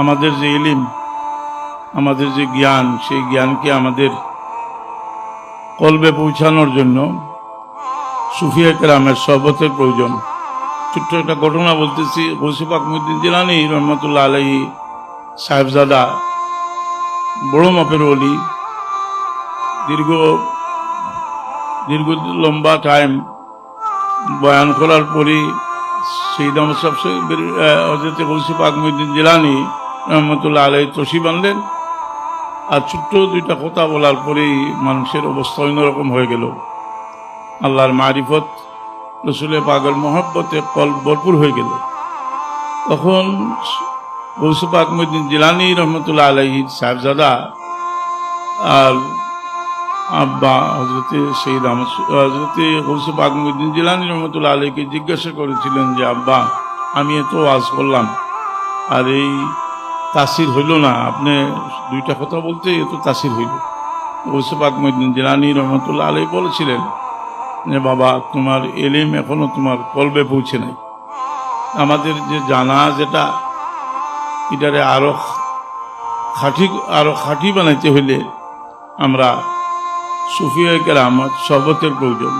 আমাদের যে ইলিম, আমাদের যে জ্ঞান, সেই জ্ঞানকে আমাদের কলবে পৌঁছানোর জন্য সুফিয়া কেরামের সহবতের প্রয়োজন। ছোট্ট একটা ঘটনা বলতেছি। গৌসিফ আকমুদ্দিন জিলানি রহমতুল্লাহ আলাই সাহেবজাদা, বড় মাপের অলি দীর্ঘ দীর্ঘ লম্বা টাইম বয়ান করার পরই সেই দাম সবচেয়ে হজরত গৌসিফ আকমুদ্দিন জিলানি রহমতুল্লাহ আলাই তসি বানলেন। আর ছোট্ট দুইটা কথা বলার পরেই মানুষের অবস্থা অন্যরকম হয়ে গেল। আল্লাহর মারিফত, রসুলের পাগল মহব্বতে কল ভরপুর হয়ে গেল। তখন গৌসুফ আকমুদ্দিন জিলানি রহমতুল্লাহ আলহী সাহেবজাদা আর আব্বা হজরতে সেই রাম হজরতে গৌসুফ আকমুদ্দিন জিলানি রহমতুল্লাহ আলহীকে জিজ্ঞাসা করেছিলেন যে, আব্বা, আমি এত ওয়াজ করলাম। আর এই তাসির হইল না। আপনি দুইটা কথা বলতে এত তাসির হইল। গৌসুফ আকমুদ্দিন জিলানি রহমতুল্লাহ আলহী বলেছিলেন যে, বাবা, তোমার এলিম এখনও তোমার কলবে পৌঁছে নাই। আমাদের যে জানা যেটা, এটারে আরও খাঁটি আরও খাঁটি বানাইতে হইলে আমরা সুফিয়া কেরামত শরবতের প্রয়োজন।